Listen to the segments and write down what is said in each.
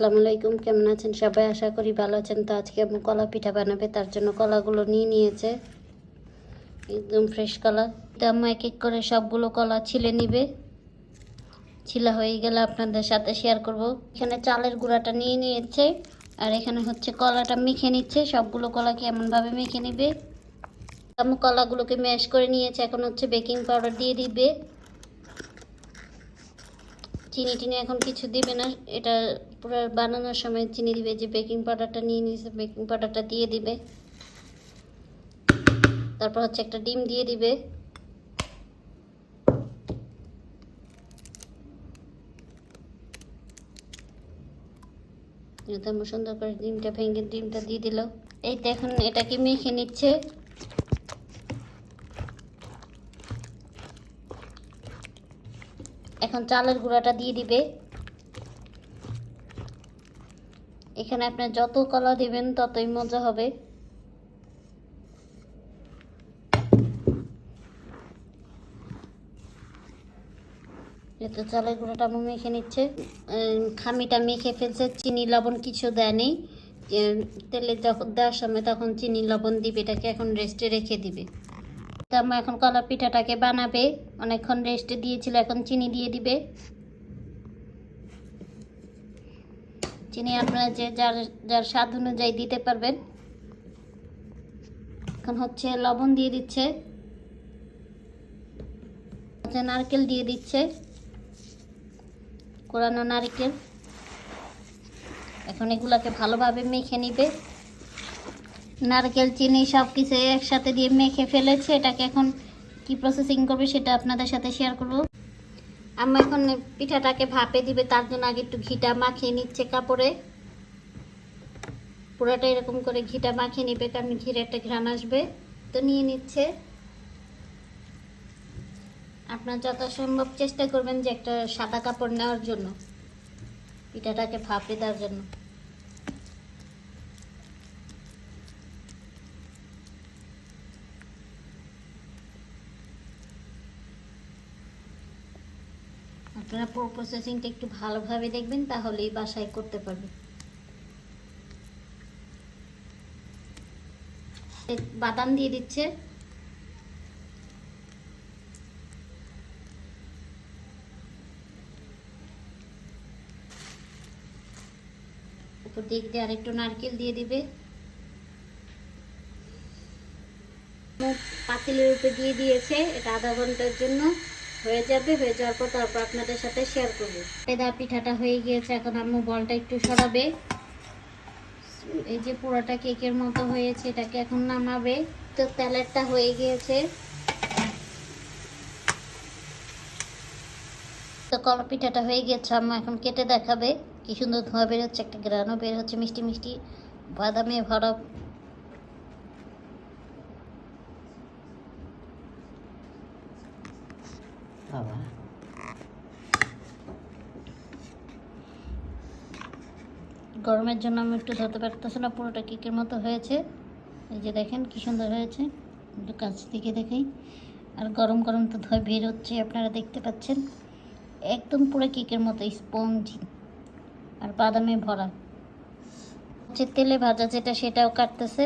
আসসালামু আলাইকুম, কেমন আছেন সবাই? আশা করি ভালো আছেন। তো আজকে আম্মু কলা পিঠা বানাবে, তার জন্য কলাগুলো নিয়ে নিয়েছে। একদম ফ্রেশ কলা। তো আম্মু এক এক করে সবগুলো কলা ছিলে নিবে। ছিলা হয়ে গেলে আপনাদের সাথে শেয়ার করব। এখানে চালের গুঁড়াটা নিয়ে নিয়েছে, আর এখানে হচ্ছে কলাটা মেখে নিচ্ছে। সবগুলো কলাকে এমনভাবে মেখে নিবে। আমি কলাগুলোকে ম্যাশ করে নিয়েছে। এখন হচ্ছে বেকিং পাউডার দিয়ে দিবে। চিনি টিনি এখন কিছু দিবে না। এটা পুরো বানানোর সময় চিনি দিবে, যে বেকিং পাউডারটা নিয়ে নিয়েছে বেকিং পাউডারটা দিয়ে দিবে। তারপর হচ্ছে একটা ডিম দিয়ে দিবে। সুন্দর করে ডিমটা ভেঙে ডিমটা দিয়ে দিল। এই তো এখন এটাকে মেখে নিচ্ছে? এখন চালের গুঁড়াটা দিয়ে দিবে। এখানে আপনি যত কলা দিবেন ততই মজা হবে। যেহেতু চালের গুঁড়োটা আমি মেখে নিচ্ছে খামিটা মেখে ফেলছে, চিনি, লবণ কিছু দেয়নি। তেলে যখন দেওয়ার সময় তখন চিনি, লবণ দিবে, এটাকে এখন রেস্টে রেখে দিবে। আম্মা এখন কলা পিঠাটাকে বানাবে। অনেকক্ষণ রেস্টে দিয়েছিল, এখন চিনি দিয়ে দিবে। চিনি আপনারা যে যার যার স্বাদ অনুযায়ী দিতে পারবেন। এখন হচ্ছে লবণ দিয়ে দিচ্ছে। হচ্ছে নারকেল দিয়ে দিচ্ছে। কোরানো নারকেল। এখন এগুলাকে ভালোভাবে মেখে নিবে। নারকেল, চিনি সব কিছু একসাথে দিয়ে মেখে ফেলেছে। এটাকে এখন কি প্রসেসিং করবে সেটা আপনাদের সাথে শেয়ার করব। আমি এখন পিঠাটাকে ভাপে দিবে, তার জন্য আগে একটু ঘিটা মাখিয়ে নিচ্ছে কাপড়ে। পুরোটা এরকম করে ঘিটা মাখিয়ে নিবে, কারণ ঘিরে একটা ঘ্রাণ আসবে। তো নিয়ে নিচ্ছে। আপনার যথাসম্ভব চেষ্টা করবেন যে একটা সাদা কাপড় নেওয়ার জন্য, পিঠাটাকে ভাপে দেওয়ার জন্য। আপনারা পুরো প্রসেসিংটা একটু ভালোভাবে দেখবেন, তাহলেই বাসায় করতে পারবেন। বাদাম দিয়ে দিচ্ছে। উপর দিক দিয়ে আরেকটু নারকেল দিয়ে দিবে। পাতিলের উপরে দিয়ে দিয়েছে, এটা আধা ঘণ্টার জন্য। হয়ে যাবে, হয়ে যাওয়ার পর তারপর আপনাদের সাথে শেয়ার করব। পেদা পিঠাটা হয়ে গিয়েছে, এখন আম্মু বলটা একটু সরাবে। এই যে পুরোটা কেকের মতো হয়েছে, এটাকে এখন নামাবে। তো তেলেরটা হয়ে গিয়েছে। তো কলা পিঠাটা হয়ে গিয়েছে, আম্মু এখন কেটে দেখাবে। কি সুন্দর ধোঁয়া বের হচ্ছে, একটা গ্রানও বের হচ্ছে, মিষ্টি মিষ্টি। বাদামে ভরা বাবা। গরমের জন্য আমি একটু ধরতে পারতেছি না, পুরোটা কেকের মতো হয়েছে। এই যে দেখেন কি সুন্দর হয়েছে, একটু কাছ থেকে দেখেই। আর গরম গরম তো ধোয়া বের হচ্ছে, আপনারা দেখতে পাচ্ছেন। একদম পুরো কেকের মতো, স্পঞ্জি আর বাদামে ভরা। হচ্ছে তেলে ভাজা যেটা, সেটাও কাটতেছে।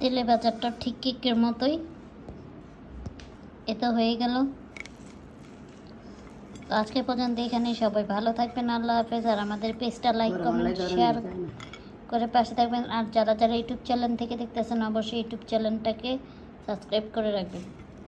তেলে বাজারটা ঠিক কেকের মতোই। এটা হয়ে গেল। আজকে পর্যন্ত এখানে সবাই ভালো থাকবেন আল্লাহ হাফেজ। আর আমাদের পেজটা লাইক কমেন্ট শেয়ার করে পাশে থাকবেন। আর যারা যারা ইউটিউব চ্যানেল থেকে দেখতেছেন অবশ্যই ইউটিউব চ্যানেলটাকে সাবস্ক্রাইব করে রাখবেন।